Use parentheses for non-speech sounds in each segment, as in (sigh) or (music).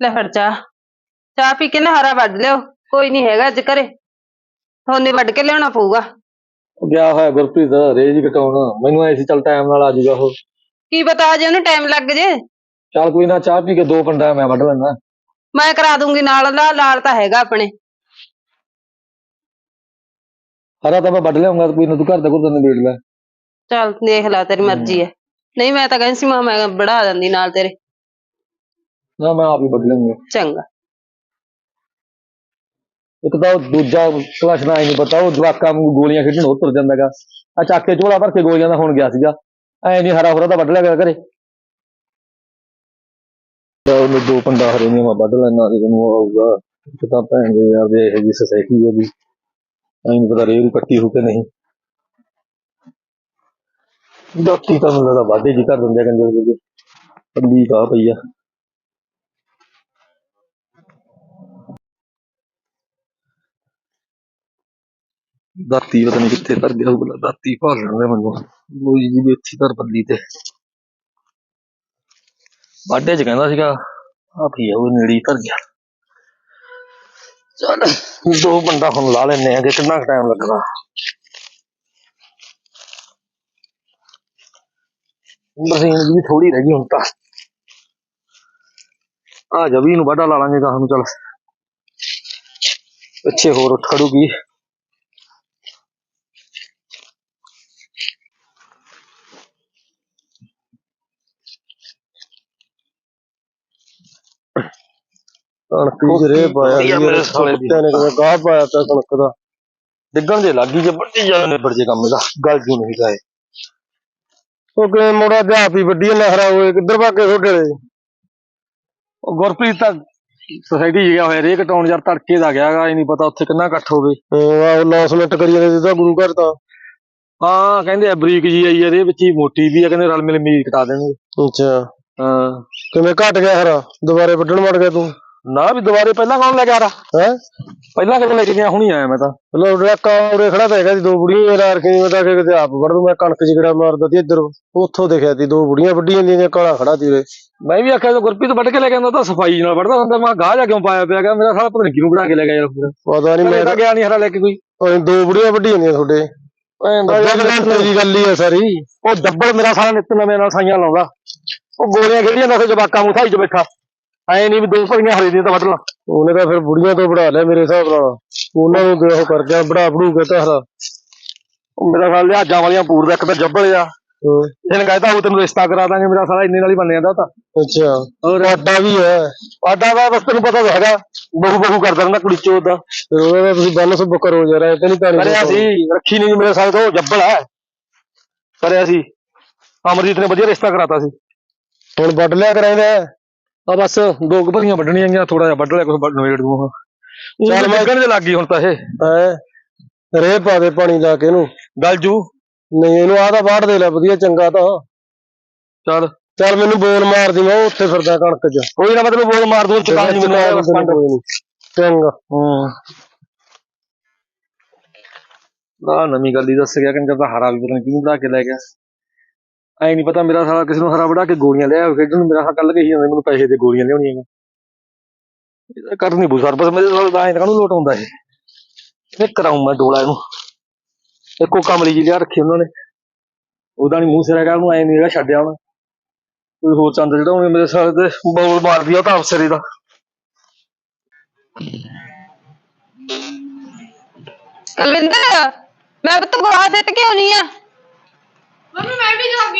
ਲੈ ਫੜ ਚਾਹ। ਚਾਹ ਪੀ ਕੇ ਨਾ ਹਰਾ ਵੱਢ ਲਿਓ। ਕੋਈ ਨਹੀਂ ਹੈਗਾ ਅੱਜ ਘਰੇ। ਤੁਹਾਨੂੰ ਹੀ ਵੱਢ ਕੇ ਲਿਆਉਣਾ ਪਊਗਾ। ਉਹ ਗਿਆ ਹੋਇਆ ਗੁਰਪ੍ਰੀਤ ਰੇਜ ਘਟਾਉਣ ਮੈਨੂੰ ਐ ਸੀ ਚੱਲ ਟਾਈਮ ਨਾਲ ਆ ਜਾਊਗਾ ਉਹ। ਕੀ ਪਤਾ ਜੇ ਉਹਨੂੰ ਟਾਈਮ ਲੱਗ ਜੇ। ਚੱਲ ਕੋਈ ਨਾ ਚਾਹ ਪੀ ਕੇ ਦੋ ਪੰਡਾ ਮੈਂ ਵੱਢ ਲੈਣਾ ਮੈਂ ਕਰਾ ਦੂੰਗੀ ਨਾਲ। ਨਾਲ ਨਾਲ ਤਾਂ ਹੈਗਾ ਆਪਣੇ। ਹਰਾ ਤਾਂ ਮੈਂ ਵੱਢ ਲਿਆਉਂਗਾ ਕੋਈ ਨਾ ਤੂੰ ਘਰ ਦਾ ਘੁਰ ਦਾ ਨਿਬੇੜ ਲੈ। ਚੱਲ ਦੇਖ ਲੈ ਤੇਰੀ ਮਰਜ਼ੀ ਹੈ। ਨਹੀਂ ਮੈਂ ਤਾਂ ਕਹਿੰਦੀ ਸੀ ਮੈਂ ਮੈਂ ਬੜਾ ਦਿੰਦੀ ਨਾਲ ਤੇਰੇ। ਨਾ ਮੈਂ ਆਪ ਹੀ ਵੱਢ ਲਵਾਂਗਾ ਚੰਗਾ। ਇੱਕ ਤਾਂ ਉਹ ਦੂਜਾ ਕਲਾਸ ਨਾ ਹੀ ਨਹੀਂ ਪਤਾ ਉਹ ਜਵਾਕਾਂ ਨੂੰ ਗੋਲੀਆਂ ਖੇਡਣ ਉਹ ਤੁਰ ਜਾਂਦਾਗਾ ਆ ਚੱਕ ਕੇ ਝੋਲਾ ਭਰ ਕੇ ਗੋਲੀਆਂ ਦਾ ਹੁਣ ਗਿਆ ਸੀਗਾ। ਐ ਨਹੀਂ ਹਰਾ ਹੁਰਾ ਤਾਂ ਵੱਢ ਲਿਆ ਕਰ ਘਰੇ। ਤਾਂ ਉਹਨੇ ਦੋ ਪੰਡਾ ਹਰੇ ਨੇ ਮੈਂ ਵੱਢ ਲੈਣਾ ਉਹਨੂੰ ਆਊਗਾ। ਇੱਕ ਤਾਂ ਭੈਣ ਦੇ ਯਾਰ ਦੇ ਇਹ ਜੀ ਸੋਸਾਇਟੀ ਉਹਦੀ ਐ ਨਹੀਂ ਪਤਾ ਰੇਲ ਕੱਟੀ ਹੋ ਕੇ ਨਹੀਂ ਦਾਤੀ ਤਾਂ ਮੈਨੂੰ ਲੱਗਦਾ ਵਾਧੇ ਜੀ ਕਰ ਦਿੰਦੇ ਆ ਕੰਜਰ ਦੇ ਪੰਡੀ ਕਾ ਪਈ ਆ ਦਾਤੀ ਪਤਾ ਨਹੀਂ ਕਿੱਥੇ ਧਰ ਗਿਆ ਉਹ ਦਾਤੀ ਭਾਲ ਲੈਂਦੇ ਮੈਨੂੰ ਲੋਈ ਜੀ ਵੀ ਇੱਥੇ ਧਰ ਪੱਲੀ ਤੇ ਬਾਡੇ ਚ ਕਹਿੰਦਾ ਸੀਗਾ ਆ ਪੀ ਆ ਉਹ ਨੇੜੇ ਹੀ ਧਰ ਗਿਆ ਚੱਲ। ਦੋ ਬੰਦਾ ਹੁਣ ਲਾ ਲੈਨੇ ਆ ਕਿ ਕਿੰਨਾ ਟਾਈਮ ਲੱਗਣਾ ਮਸ਼ੀਨ ਵੀ ਥੋੜੀ ਰਹਿ ਗਈ ਹੁਣ ਤਾਂ। ਆ ਜਵੀ ਨੂੰ ਵਾਢਾ ਲਾ ਲਾਂਗੇ ਗਾਹ ਨੂੰ, ਚੱਲ। ਪਿੱਛੇ ਹੋਰ ਉੱਠ ਖੜੂਗੀ। ਕਣਕ ਦੀ ਰੇ ਪਾਇਆ ਵਧੀਆ ਮੇਰੇ ਸਾਲੇ ਦੀ। ਨੇ ਕਿਵੇਂ ਗਾਹ ਪਾਇਆ ਪਿਆ ਕਣਕ ਦਾ। ਡਿੱਗਣ ਦੇ ਲੱਗੀ ਜੇ ਵੱਡੀ ਜਾਨ ਨਿਬੜ ਜੇ ਕੰਮ ਇਹਦਾ ਗੱਲ ਜੂ ਨਹੀਂ ਗਾਏ ਉਹ ਕਿਵੇਂ ਮੋੜਾ ਜਾ ਵੀ ਵੱਡੀ ਨਹਿਰਾ ਹੋਏ ਕਿੱਧਰ ਭਾਗੇ ਤੁਹਾਡੇ? ਵਾਲੇ ਉਹ ਗੁਰਪ੍ਰੀਤ ਤਾਂ ਸੋਸਾਇਟੀ ਗਿਆ ਹੋਇਆ ਰੇ ਕਟਾਉਣ ਯਾਰ ਤੜਕੇ ਦਾ ਗਿਆਗਾ ਇਹ ਨਹੀਂ ਪਤਾ ਉੱਥੇ ਕਿੰਨਾ ਇਕੱਠ ਹੋਵੇ। ਆਹ ਅਨਾਉਂਸਮੈਂਟ ਕਰੀ ਜਾਂਦੇ ਜਿਹਦਾ ਗੁਰੂ ਘਰ ਤਾਂ। ਹਾਂ ਕਹਿੰਦੇ ਆ ਬਰੀਕ ਜੀ ਆਈ ਇਹਦੇ ਵਿੱਚ ਹੀ ਮੋਟੀ ਵੀ ਆ ਕਹਿੰਦੇ ਰਲ ਮਿਲ ਮੀਰ ਕਟਾ ਦੇਣਗੇ। ਅੱਛਾ। ਹਾਂ। ਕਿਵੇਂ ਘਟ ਗਿਆ ਹਰਾ? ਦੁਬਾਰੇ ਵੱਢਣ ਮੜ ਗਿਆ ਤੂੰ? ਨਾ ਵੀ ਦੁਬਾਰੇ ਪਹਿਲਾਂ ਕੌਣ ਲੈ ਕੇ ਆ ਰਾ ਹੈ? ਪਹਿਲਾਂ ਕਿਤੇ ਲੈ ਕੇ ਗਿਆ ਹੁਣੀ ਆਇਆ ਮੈਂ ਤਾਂ। ਪਹਿਲਾਂ ਉਹਦਾ ਕੌਰੇ ਖੜਾ ਤਾਂ ਹੈਗਾ ਸੀ ਦੋ ਬੁੜੀਆਂ ਮੇਰਾ ਰਖੀ ਮੈਂ ਤਾਂ ਕਿ ਕਿਤੇ ਆਪ ਵੜ ਦੂੰ ਮੈਂ ਕਣਕ ਜਿਗੜਾ ਮਾਰਦਾ ਸੀ ਇੱਧਰ। ਉੱਥੋਂ ਦੇਖਿਆ ਸੀ ਦੋ ਬੁੜੀਆਂ ਵੱਡੀਆਂ ਦੀਆਂ ਕਾਲਾ ਖੜਾ ਸੀ ਉਰੇ। ਮੈਂ ਵੀ ਆਖਿਆ ਗੁਰਪ੍ਰੀਤ ਵੱਢ ਕੇ ਲੈ ਕੇ ਆਉਂਦਾ ਤਾਂ ਸਫ਼ਾਈ ਨਾਲ ਵੱਢਦਾ ਹੁੰਦਾ ਮੈਂ ਗਾਹ ਜਾ ਕਿਉਂ ਪਾਇਆ ਪਿਆ ਗਾ ਮੇਰਾ ਸਾਲਾ ਪਤਾ ਨਹੀਂ ਕਿਹਨੂੰ ਬਣਾ ਕੇ ਲੈ ਗਿਆ ਯਾਰ ਪਤਾ ਨਹੀਂ ਮੈਂ ਤਾਂ ਗਿਆ ਨਹੀਂ ਹਰਾ ਲੈ ਕੇ ਕੋਈ। ਦੋ ਬੁੜੀਆਂ ਵੱਡੀਆਂ ਨੇ ਤੁਹਾਡੇ। ਤੇਰੀ ਗੱਲ ਹੀ ਹੈ ਸਾਰੀ। ਉਹ ਦੱਬੜ ਮੇਰਾ ਸਾਲਾ ਨਿੱਤ ਨਵੇਂ ਨਾਲ ਸਾਈਆਂ ਲਾਉਂਦਾ। ਉਹ ਗੋਲੀਆਂ ਖੇਡੀਆਂ ਦਾ ਜਵਾਕਾਂ ਨੂੰ ਥਾਈ ਚ ਬੈਠਾ। ਐ ਨਹੀਂ ਵੀ ਦੋ ਭਰੀਆਂ ਹਰੇ ਦੀਆਂ ਤਾਂ ਵੱਢ ਲਾਂ। ਉਹਨੇ ਤਾਂ ਫਿਰ ਬੁੜੀਆਂ ਤੋਂ ਵੜਾ ਲਿਆ ਮੇਰੇ ਹਿਸਾਬ ਨਾਲ। ਉਹਨਾਂ ਨੂੰ ਤੇ ਉਹ ਕਰ ਗਿਆ ਬੜਾ ਬੜੂ ਕੇ ਤਾਂ ਹਰਾ। ਉਹ ਮੇਰਾ ਸਾਲ ਲਿਹਾਜਾਂ ਵਾਲੀਆਂ ਪੂਰ ਦਾ ਇੱਕ ਤਾਂ ਜੱਬਲ ਆ। ਇਹਨੇ ਕਹਿੰਦਾ ਉਹ ਤੈਨੂੰ ਰਿਸ਼ਤਾ ਕਰਾ ਦਾਂਗੇ ਮੇਰਾ ਸਾਲਾ ਇੰਨੇ ਨਾਲ ਹੀ ਬਣ ਜਾਂਦਾ ਤਾਂ। ਅੱਛਾ। ਹੋਰ? ਆਡਾ ਵੀ ਹੈ। ਆਡਾ ਦਾ ਬਸ ਤੈਨੂੰ ਪਤਾ ਤਾਂ ਹੈਗਾ। ਬਹੂ ਬਹੂ ਕਰਦਾ ਰਹਿੰਦਾ ਕੁੜੀ ਚੋਦ ਦਾ। ਫਿਰ ਉਹਦਾ ਤੁਸੀਂ ਬੰਨ ਸੁਭ ਕਰੋ ਯਾਰ ਇਹ ਤੇ ਨਹੀਂ ਕਰਿਆ ਸੀ। ਰੱਖੀ ਨਹੀਂ ਮੇਰੇ ਸਾਲ ਤੋਂ ਜੱਬਲ ਹੈ। ਕਰਿਆ ਸੀ। ਅਮਰਜੀਤ ਨੇ ਵਧੀਆ ਰਿਸ਼ਤਾ ਕਰਾਤਾ ਸੀ। ਹੁਣ ਵੱਢ ਲਿਆ ਕਰਾਂਦਾ ਆ ਬਸ ਦੋ ਕੁ ਭਰੀਆਂ ਵੱਢਣੀਆਂ ਗੀਆਂ ਥੋੜਾ ਜਿਹਾ ਵੱਢ ਲਿਆ ਕੁਝ ਨਵੇੜ ਦੂੰਗਾ। ਚੱਲ ਮੈਂ ਦੇ ਲੱਗੀ ਹੁਣ ਤਾਂ ਇਹ। ਹੈ? ਰੇ ਪਾ ਦੇ ਪਾਣੀ ਲਾ ਕੇ ਇਹਨੂੰ। ਗਲ ਜੂ। ਨਹੀਂ ਇਹਨੂੰ ਆਹ ਤਾਂ ਬਾੜ ਦੇ ਲੈ ਵਧੀਆ ਚੰਗਾ ਤਾਂ। ਚੱਲ। ਚੱਲ ਮੈਨੂੰ ਬੋਲ ਮਾਰ ਦੀ ਮੈਂ ਉੱਥੇ ਫਿਰਦਾ ਕਣਕ 'ਚ। ਕੋਈ ਨਾ ਮੈਂ ਤੈਨੂੰ ਬੋਲ ਮਾਰ ਦੂੰ ਚੁਕਾ ਨਹੀਂ। ਮੈਨੂੰ ਚੰਗਾ। ਹੂੰ। ਨਾ ਨਵੀਂ ਗੱਲ ਹੀ ਦੱਸ ਗਿਆ ਕੰਜਰ ਦਾ ਹਰਾ ਵੀ ਪਤਾ ਨਹੀਂ ਬਣਾ ਕੇ ਲੈ ਗਿਆ। ਐ ਨਹੀਂ ਪਤਾ ਮੇਰਾ ਸਾਲਾ ਕਿਸੇ ਨੂੰ ਹਰਾ ਵੜਾ ਕੇ ਗੋਲੀਆਂ ਲਿਆ ਖੇਡਣ ਨੂੰ ਮੇਰਾ ਸਾਲਾ ਕੱਲ ਕਹੀ ਜਾਂਦੇ ਮੈਨੂੰ ਪੈਸੇ ਦੇ ਗੋਲੀਆਂ ਲਿਆਉਣੀਆਂ ਇਹਦਾ ਕਰ ਨਹੀਂ ਬੂ ਸਰ ਬਸ ਮੇਰੇ ਨਾਲ ਤਾਂ ਐਂ ਕਾਹਨੂੰ ਲੋਟ ਆਉਂਦਾ ਇਹ? ਇਹ ਕਰਾਉਂ ਮੈਂ ਡੋਲਾ ਇਹਨੂੰ। ਇੱਕੋ ਕਮਲੀ ਜੀ ਲਿਆ ਰੱਖੀ ਉਹਨਾਂ ਨੇ। ਉਹਦਾ ਨਹੀਂ ਮੂੰਹ ਸਿਰ ਹੈਗਾ ਉਹਨੂੰ ਐ ਨਹੀਂ ਹੈਗਾ ਛੱਡਿਆ ਉਹਨੇ। ਕੋਈ ਹੋਰ ਚੰਦ ਜਿਹੜਾ ਉਹਨੇ ਮੇਰੇ ਸਾਲੇ ਤੇ ਬੌਲ ਮਾਰ ਦਿਆ ਉਹ ਤਾਂ ਅਫਸਰੀ ਦਾ ਕਲਵਿੰਦਰ ਮੈਂ ਪੁੱਤ ਗੋਹਾ ਸਿੱਟ ਕੇ ਆਉਣੀ ਆ। ਮੰਮੀ ਮੈਂ ਵੀ ਆ ਨਾਲ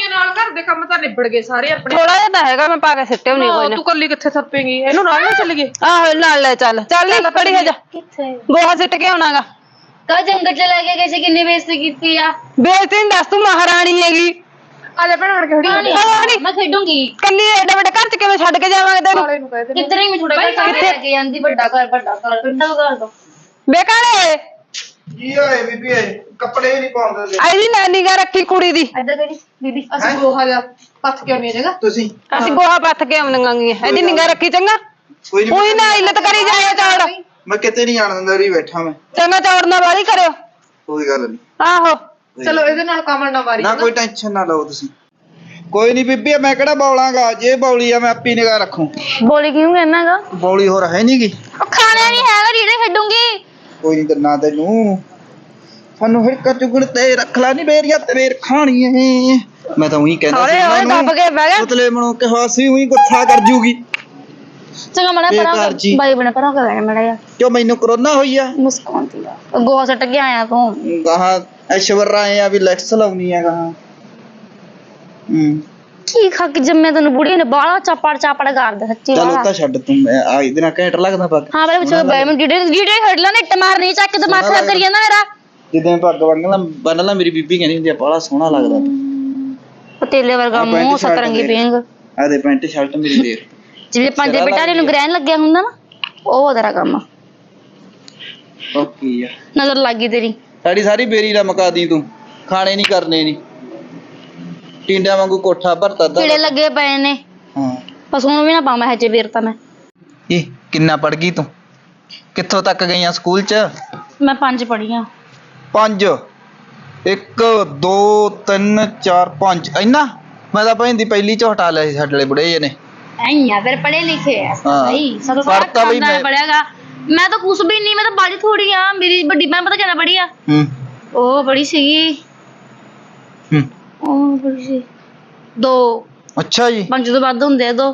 ਘਰ ਦੇ ਕੰਮ ਤਾਂ ਨਿਬੜ ਗਏ ਸਾਰੇ ਆਪਣੇ। ਥੋੜਾ ਜਿਹਾ ਤਾਂ ਹੈਗਾ ਮੈਂ ਪਾ ਕੇ ਸਿੱਟੇ ਹੋਣੀ ਕੋਈ ਨਾ। ਤੂੰ ਕੱਲੀ ਕਿੱਥੇ ਥੱਪੇਂਗੀ? ਇਹਨੂੰ ਨਾਲ ਨਾਲ ਚੱਲ ਗਏ ਆਹੋ ਨਾਲ ਲੈ ਚੱਲ। ਚੱਲ ਨਹੀਂ ਖੜੀ ਹੋ ਜਾ। ਕਿੱਥੇ? ਗੋਹਾ ਸਿੱਟ ਕੇ ਆਉਣਾਗਾ। ਕਾ ਜੰਗਲ ਚ ਲੈ ਕੇ ਗਏ ਸੀ ਕਿੰਨੀ ਬੇਇੱਜ਼ਤੀ ਕੀਤੀ ਆ। ਬੇਇੱਜ਼ਤੀ ਨੀ ਦੱਸ ਤੂੰ ਮਹਾਰਾਣੀ ਹੈਗੀ। ਆ ਲੈ ਭੈਣ ਕੇ ਖੜੀ ਹਾਂ, ਮੈਂ ਖੇਡੂੰਗੀ। ਕੱਲੀ ਐਡਾ ਵੱਡਾ ਘਰ ਚ ਕਿਵੇਂ ਛੱਡ ਕੇ ਜਾਵਾਂਗੇ ਤੈਨੂੰ? ਵਾਲੇ ਨੂੰ ਕਹਿ ਦੇ ਕਿੱਧਰ ਹੀ ਮੈਂ ਛੋਟਾ ਘਰ ਲੈ ਕੇ ਜਾਂਦੀ ਵੱਡਾ ਘਰ ਵੱਡਾ ਘਰ। ਪਿੰਡਾ ਘਰ ਦੋ। ਬੇਕਾਰੇ ਕੀ ਹੋਏ ਬੀਬੀ ਇਹ? ਕੱਪੜੇ ਨਹੀਂ ਪਾਉਂਦੇ ਤੇ। ਆਈਦੀ ਨਾਨੀ ਘਰ ਰੱਖੀ ਕੁੜੀ ਦੀ। ਇੱਧਰ ਕਰੀ ਦੀਦੀ ਅਸੀਂ ਗੋਹਾ ਜਾ ਪੱਥ ਕੇ ਆਉਣੀ ਜਗ੍ਹਾ। ਤੁਸੀਂ? ਅਸੀਂ ਗੋਹਾ ਪੱਥ ਕੇ ਆਉਣਾਂਗੀਆਂ ਇਹਦੀ ਨਿਗਾਹ ਰੱਖੀ ਚੰਗਾ। ਕੋਈ ਨੀ ਕੋਈ ਨਾ ਇੱਜ਼ਤ ਕਰੀ ਜਾਇਆ ਚਾੜ। ਮੈਂ ਕਿਤੇ ਨਹੀਂ ਜਾਣ ਦਿੰਦਾ ਉਰੀ ਬੈਠਾ ਮੈਂ। ਚੰਗਾ ਚੌੜਨਾ ਵਾਲੀ ਕਰਿਓ। ਕੋਈ ਗੱਲ ਨਹੀਂ ਆਹੋ। ਚਲੋ ਇਹਦੇ ਨਾਲ ਕਮਲ ਨਾ ਮਾਰੀ ਨਾ। ਕੋਈ ਟੈਨਸ਼ਨ ਨਾ ਲਓ ਤੁਸੀਂ। ਕੋਈ ਨਹੀਂ ਬੀਬੀ ਮੈਂ ਕਿਹੜਾ ਬੌਲਾਂਗਾ? ਜੇ ਬੌਲੀ ਆ ਮੈਂ ਆਪੀ ਨਿਗਾਹ ਰੱਖੂ। ਬੋਲੀ ਕਿਉਂ ਕਹਿਣਾਗਾ ਬੌਲੀ ਹੋਰ ਹੈ ਨਹੀਂਗੀ ਉਹ ਖਾਣਾ ਨਹੀਂ ਹੈਗਾ ਰੀੜੇ ਖੇਡੂੰਗੀ। ਕੋਈ ਨਹੀਂ ਦਿੰਨਾ ਤੈਨੂੰ। ਸਾਨੂੰ ਹਿੜਕਾ ਚੁਗਣ ਤੇ ਰੱਖ ਲਾ ਨਹੀਂ ਮੇਰੀਆਂ ਤੇ ਮੇਰ ਖਾਣੀ ਏ ਮੈਂ ਤਾਂ ਉਹੀ ਕਹਿੰਦਾ ਸਾਰੇ ਸੀ ਓਏ ਉਹਨਾਂ ਦੱਬ ਕੇ ਬਹਿ ਗਏ। ਮਤਲਬ ਮਨੋਂ ਕਿਹਾ ਸੀ ਉਹੀ ਗੁੱਸਾ ਕਰ ਜੂਗੀ। ਚੰਗਾ ਮਣਾ ਬੇਕਾਰ ਪਰਾਂ ਜੀ। ਬਾਈ ਬਣਾ ਪਰਾਂ ਕਰ ਮੜਾ ਯਾਰ ਕਿਉਂ ਮੈਨੂੰ ਕਰੋਨਾ ਹੋਈ ਆ? ਮੁਸਕਾਉਂਦੀ ਆ। ਉਹ ਗੋਹਾ ਸੱਟ ਕੇ ਆਇਆ ਤੂੰ। ਗਾਹਾਂ ਐਸ਼ਵਰ ਰਾਏ ਆ ਵੀ ਲੈਕਸ ਲਾਉਣੀ ਆ ਗਾਹਾਂ। ਹੂੰ। ਕੀ ਖਾ ਕੇ ਜੰਮੇ ਤੈਨੂੰ ਬੁੜੀ ਨੇ ਬਾਲਾ ਚਾਪੜ ਚਾਪੜ ਕਰਦਾ ਸੱਚੀ ਚੱਲ ਉਹ ਤਾਂ ਛੱਡ ਤੂੰ ਮੈਂ ਆ ਇਹਦੇ ਨਾਲ ਘੈਂਟ ਲੱਗਦਾ ਪੱਗ। ਹਾਂ ਮੇਰੇ ਪਿੱਛੇ ਬੈ ਮੈਂ ਜਿਹੜੇ ਜਿਹੜੇ ਹੱਡ ਲਾ ਨੇ ਮਾਰਨੀ ਚੱਕ ਦਿਮਾਗ ਖਰਾਬ ਕਰੀ ਜਾਂਦਾ ਮੇਰਾ। ਜਿੱਦਾਂ ਪੱਗ ਬੰਨ ਲਾ ਬੰਨ ਲਾ ਮੇਰੀ ਬੀਬੀ ਕਹਿੰਦੀ ਹੁੰਦੀ ਆ ਬੜਾ ਸੋਹਣਾ ਲੱਗਦਾ ਤੂੰ। ਪਤੇਲੇ ਵਰਗਾ ਮੂੰਹ ਸ਼ਰਟ ਸਤਰੰਗੀ ਦੇ। ਪਿੰਗ ਆ ਦੇ ਪੈਂਟ ਸ਼ਰਟ ਮੇਰੀ ਦੇਰ ਜਿਵੇਂ ਪੰਜ ਸਿਰਾ ਬਟਾਰੇ ਨੂੰ ਗ੍ਰਹਿਣ ਲੱਗਿਆ ਹੁੰਦਾ ਨਾ ਉਹ ਤੇਰਾ ਕੰਮ ਆ। ਓਕੇ ਆ ਨਜ਼ਰ ਲੱਗ ਗਈ ਤੇਰੀ। ਸਾਡੀ ਸਾਰੀ ਬੇਰੀ ਦਾ ਮਕਾ ਦੀ ਤੂੰ। ਖਾਣੇ ਨਹੀਂ ਕਰਨੇ ਨਹੀਂ ਟਿੰਡਿਆਂ ਵਾਂਗੂ ਕੋਠਾ ਭਰਤਾ ਦਾ ਕੀੜੇ ਲੱਗੇ ਪਏ ਨੇ। ਹਾਂ। ਪਸ਼ੂ ਨੂੰ ਵੀ ਨਾ ਪਾਵਾਂ ਹਜੇ ਵੀਰ ਤਾਂ ਮੈਂ। ਇਹ ਕਿੰਨਾ ਪੜ ਗਈ ਤੂੰ? ਕਿੱਥੋਂ ਤੱਕ ਗਈਆਂ ਸਕੂਲ ਚ? ਮੈਂ ਪੰਜ ਪੜੀਆਂ ਪੰਜ। ਇੱਕ ਦੋ ਤਿੰਨ ਚਾਰ ਪੰਜ। ਇੰਨਾ? ਮੈਂ ਤਾਂ ਭੈਣ ਦੀ ਪਹਿਲੀ ਚ ਹਟਾ ਲਿਆ ਸੀ ਸਾਡੇ ਵਾਲੇ ਬੁੜੇ ਜੇ ਨੇ। ਐਂ ਫਿਰ ਪੜੇ ਲਿਖੇ ਆ ਹਾਂ। ਭਾਈ ਸਭ ਤੋਂ ਪੜ੍ਹਤਾ ਮੈਂ। ਪੜਿਆਗਾ ਮੈਂ ਤਾਂ ਕੁਛ ਵੀ ਨਹੀਂ ਮੈਂ ਤਾਂ ਬਾਲੀ ਥੋੜੀ ਆ। ਮੇਰੀ ਵੱਡੀ ਭੈਣ ਪਤਾ ਕਿੰਨਾ ਪੜੀ ਆ? ਹੂੰ। ਉਹ ਬੜੀ ਸੀਗੀ। ਉਹ ਬੜੀ ਸੀ। ਦੋ। ਅੱਛਾ ਜੀ। ਪੰਜ ਤੋਂ ਵੱਧ ਹੁੰਦੇ ਆ ਦੋ।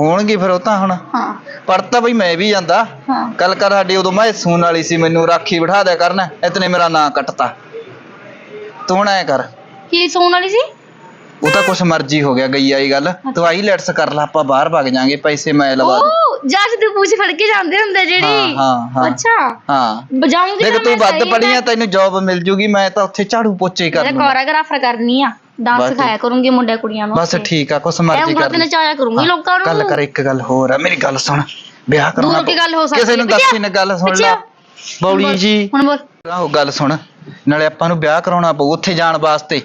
ਹੋਣਗੇ ਫਿਰ ਉਹ ਤਾਂ ਹੁਣ। ਹਾਂ। ਪੜਤਾ ਬਈ ਮੈਂ ਵੀ ਜਾਂਦਾ। ਹਾਂ। ਕੱਲ ਕਰ ਸਾਡੀ ਉਦੋਂ ਮੈਂ ਸੂਣ ਵਾਲੀ ਸੀ ਮੈਨੂੰ ਰਾਖੀ ਬਿਠਾ ਦਿਆ ਕਰਨਾ। ਇਤਨੇ ਮੇਰਾ ਨਾਂ ਕੱਟਤਾ। ਤੂੰ ਹੁਣ ਐ ਕਰ। ਕੀ ਸੌਣ ਵਾਲੀ ਸੀ? ਉਹ ਤਾਂ ਕੁਛ ਮਰਜ਼ੀ ਹੋ ਗਿਆ ਗਈ ਆਈ ਗੱਲ। ਤੂੰ ਆਈ ਲੈਟਸ ਕਰ ਲਾ ਆਪਾਂ ਬਾਹਰ ਭੱਗ ਜਾਾਂਗੇ ਪੈਸੇ ਮੈਂ ਲਵਾ ਦੂੰ। ਉਹ ਜੱਜ ਦੀ ਪੂਛ ਫੜ ਕੇ ਜਾਂਦੇ ਹੁੰਦੇ ਜਿਹੜੀ। ਹਾਂ ਹਾਂ ਅੱਛਾ। ਹਾਂ। ਬਜਾਉਂਗੀ ਦੇਖ ਤੂੰ ਵੱਧ ਪੜੀਆਂ ਤੈਨੂੰ ਜੌਬ ਮਿਲ ਜੂਗੀ ਮੈਂ ਤਾਂ ਉੱਥੇ ਝਾੜੂ ਪੋਚੇ ਹੀ ਕਰ ਲੂੰਗਾ ਕੋਰੀਓਗ੍ਰਾਫਰ ਕਰਨੀ ਆ। ਡਾਂਸ ਬਸ ਸਿਖਾਇਆ ਕਰੂੰਗੀ ਮੁੰਡੇ ਕੁੜੀਆਂ ਨੂੰ ਬਸ। ਠੀਕ ਆ ਕੁਛ ਮਰਜ਼ੀ ਉਂਗਲ ਕਰ ਤੇ ਲਈ। ਨਚਾਇਆ ਕਰੂੰਗੀ ਲੋਕਾਂ ਨੂੰ। ਗੱਲ ਕਰ ਇੱਕ ਗੱਲ ਹੋਰ ਆ ਮੇਰੀ ਗੱਲ ਸੁਣ। ਵਿਆਹ ਦੂਰ ਕਰਾਉਣਾ ਕੀ ਗੱਲ ਹੋ ਸਕਦੀ ਕਿਸੇ ਨੂੰ ਹੈ? ਦੱਸੀ ਨਾ ਗੱਲ ਸੁਣ ਲੈ। ਬੌਲੀ ਜੀ। ਹੁਣ ਬੋਲ। ਆਹੋ ਗੱਲ ਸੁਣ। ਨਾਲੇ ਆਪਾਂ ਨੂੰ ਵਿਆਹ ਕਰਾਉਣਾ ਪਊ ਉੱਥੇ ਜਾਣ ਵਾਸਤੇ।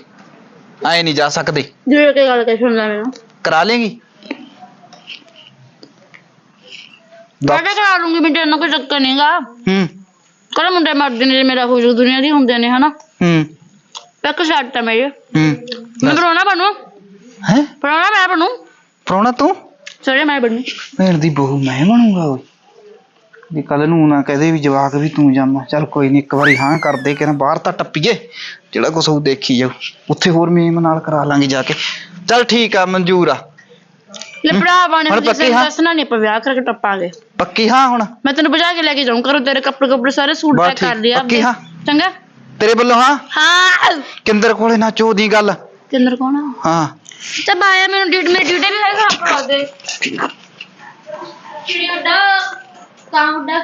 ਐ ਨਹੀਂ ਜਾ ਸਕਦੇ। ਦੂਰ ਕੀ ਗੱਲ ਕਰ ਸੁਣ ਲੈ ਮੈਨੂੰ। ਕਰਾ ਲੇਗੀ? ਮੈਂ ਤਾਂ ਕਰਾ ਲੂੰਗੀ ਮੈਨੂੰ ਇੰਨਾ ਕੋਈ ਚੱਕਰ ਨਹੀਂਗਾ ਹੂੰ। ਕੋਲੇ ਮੁੰਡੇ ਮਰਦੇ ਨੇ ਜੇ ਮੇਰਾ ਹੋ ਜੂ ਦੁਨੀਆ ਦੀ ਹੁੰਦੇ ਨੇ ਹਨਾ? ਹੂੰ। ਇੱਕ ਛੱਡ ਤਾਂ ਮੇਰੇ ਹੂੰ। ਮੈਂ ਬਣਾਉਣਾ ਬਣੂ? ਹੈ? ਬਣਾਉਣਾ ਮੈਂ ਬਣੂ? ਪ੍ਰਾਹੁਣਾ ਤੂੰ? ਸੋਰੇ ਮੈਂ ਬਣੂ। ਭੈਣ ਦੀ ਬਹੂ ਮੈਂ ਬਣੂੰਗਾ ਓਏ। ਵੀ ਕੱਲ ਨੂੰ ਨਾ ਕਹਦੇ ਵੀ ਜਵਾਕ ਵੀ ਤੂੰ ਜਾਮਾ। ਚੱਲ ਕੋਈ ਨਹੀਂ ਇੱਕ ਵਾਰੀ ਹਾਂ ਕਰ ਦੇ ਕਿ ਨਾ ਬਾਹਰ ਤਾਂ ਟੱਪੀਏ ਜਿਹੜਾ ਕੁਛ ਉਹ ਦੇਖੀ ਜਾਊ। ਉੱਥੇ ਹੋਰ ਮੇਮ ਨਾਲ ਕਰਾ ਲਾਂਗੇ ਜਾ ਕੇ। ਚੱਲ ਠੀਕ ਆ ਮਨਜ਼ੂਰ ਆ। ਲੈ ਭਰਾਵਾਂ ਨੇ ਹੁਣ ਪੱਕੀ ਹਾਂ? ਦੱਸਣਾ ਨਹੀਂ ਆਪਾਂ ਵਿਆਹ ਕਰਕੇ ਟੱਪਾਂਗੇ। ਪੱਕੀ ਹਾਂ ਹੁਣ? ਮੈਂ ਤੈਨੂੰ ਬਜਾ ਕੇ ਲੈ ਕੇ ਜਾਊਂ ਕਰੋ ਤੇਰੇ ਕੱਪੜੇ ਕੱਪੜੇ ਸਾਰੇ ਸੂਟ ਬਸ ਪੈਕ ਕਰ ਲਿਆ ਪੱਕੀ ਹਾਂ? ਚੰਗਾ? ਤੇਰੇ ਵੱਲੋਂ ਹਾਂ? ਹਾਂ। ਕਿੰਦਰ ਕੋਲੇ ਨਾ ਚੋਦੀ ਗੱਲ। ਕਿੰਦਰ ਕੌਣ ਆ? ਹਾਂ। ਤੇ ਬਾਇਆ ਮੈਨੂੰ ਡਿਊਟੀ ਮੇਰੀ ਡਿਊਟੀ ਵੀ ਹੈ ਖਰਾਬ ਕਰਾ ਦੇ ਚਿੜੀ ਉੱਡਾ ਤਾਂ ਉੱਡਾ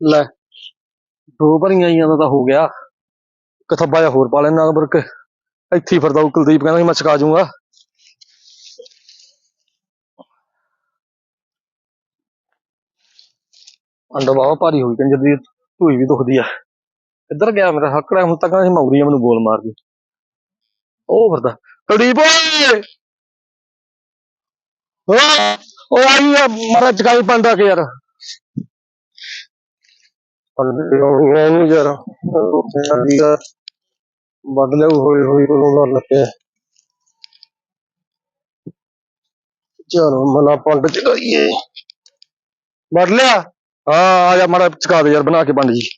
ਲੈ, ਦੋ ਭਰੀਆਂ ਆਈਆਂ ਦਾ ਤਾਂ ਹੋ ਗਿਆ। ਇੱਕ ਥੱਬਾ ਹੋਰ ਪਾ ਲੈਣਾ ਬਰਕ। ਇੱਥੇ ਹੀ ਫਿਰਦਾ ਉਹ ਕੁਲਦੀਪ, ਕਹਿੰਦਾ ਸੀ ਮੈਂ ਚਕਾ ਜਾਊਂਗਾ ਅੰਡਾ ਬਾਵਾ ਭਾਰੀ ਹੋਈ ਕੰਜਰ ਦੀ ਧੂਈ ਵੀ ਦੁਖਦੀ ਆ। ਇੱਧਰ ਗਿਆ ਮੇਰਾ ਹੱਕੜਾ ਹੁਣ ਤੱਕ ਅਸੀਂ ਮੌਰੀ ਆ, ਮੈਨੂੰ ਬੋਲ ਮਾਰਦੀ ਉਹ ਫਿਰਦਾ। ਕੁਲਦੀਪ ਓਏ! ਓਏ ਉਹ ਆਈ ਆ ਮਾਰਾ ਚਕਾਈ ਪੰਦਾ ਕੇ ਯਾਰ ਇਹਨੂੰ ਯਾਰ ਵੱਢ ਲਿਆ ਹੌਲੀ ਹੌਲੀ ਕੋਲੋਂ ਮਾਰ ਲੱਗੇ ਚਲੋ ਮਨਾ ਪੰਡ ਚਕਾਈਏ ਵੱਢ ਲਿਆ ਹਾਂ ਆ ਜਾ ਮਾੜਾ ਚਕਾ ਦੇ ਯਾਰ ਬਣਾ ਕੇ ਪੰਡ ਜੀ